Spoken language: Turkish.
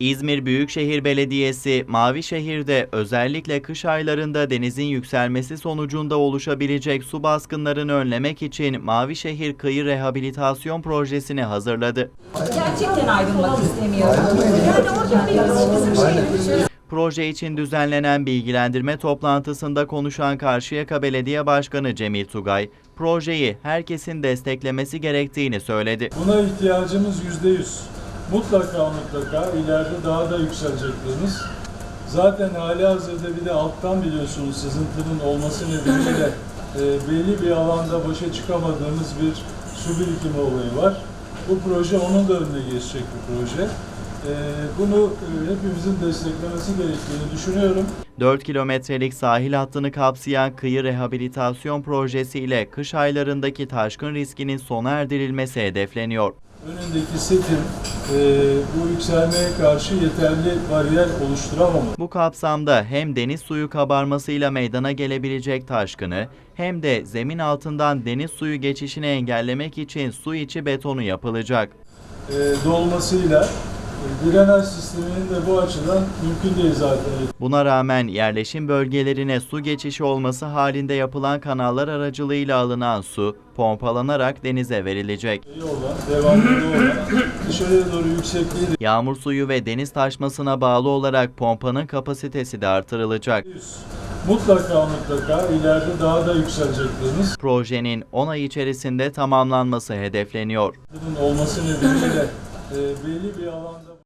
İzmir Büyükşehir Belediyesi, Mavişehir'de özellikle kış aylarında denizin yükselmesi sonucunda oluşabilecek su baskınlarını önlemek için Mavişehir Kıyı Rehabilitasyon Projesi'ni hazırladı. Gerçekten ayrılmak istemiyorum. Yani orada bir bizim şeyimiz. Proje için düzenlenen bilgilendirme toplantısında konuşan Karşıyaka Belediye Başkanı Cemil Tugay, projeyi herkesin desteklemesi gerektiğini söyledi. Buna ihtiyacımız yüzde yüz. Mutlaka mutlaka ileride daha da yükselecekleriniz. Zaten hali hazırda bir de alttan biliyorsunuz sızıntının olması nedeniyle e, belli bir alanda başa çıkamadığımız bir su birikimi olayı var. Bu proje onun da önüne geçecek bir proje. E, bunu e, hepimizin desteklemesi gerektiğini düşünüyorum. 4 kilometrelik sahil hattını kapsayan kıyı rehabilitasyon projesiyle kış aylarındaki taşkın riskinin sona erdirilmesi hedefleniyor. Önündeki setin e, bu yükselmeye karşı yeterli bariyer oluşturamamalı. Bu kapsamda hem deniz suyu kabarmasıyla meydana gelebilecek taşkını hem de zemin altından deniz suyu geçişini engellemek için su içi betonu yapılacak. e, dolmasıyla drenaj sisteminin de bu açıdan mümkün değil zaten. Buna rağmen yerleşim bölgelerine su geçişi olması halinde yapılan kanallar aracılığıyla alınan su pompalanarak denize verilecek. İyi olan, devamlı olan, dışarıya doğru yüksekliği de Yağmur suyu ve deniz taşmasına bağlı olarak pompanın kapasitesi de artırılacak. Mutlaka mutlaka ileride daha da yükselecekleriniz. Projenin 10 ay içerisinde tamamlanması hedefleniyor. Bunun olması nedeniyle e, belli bir alanda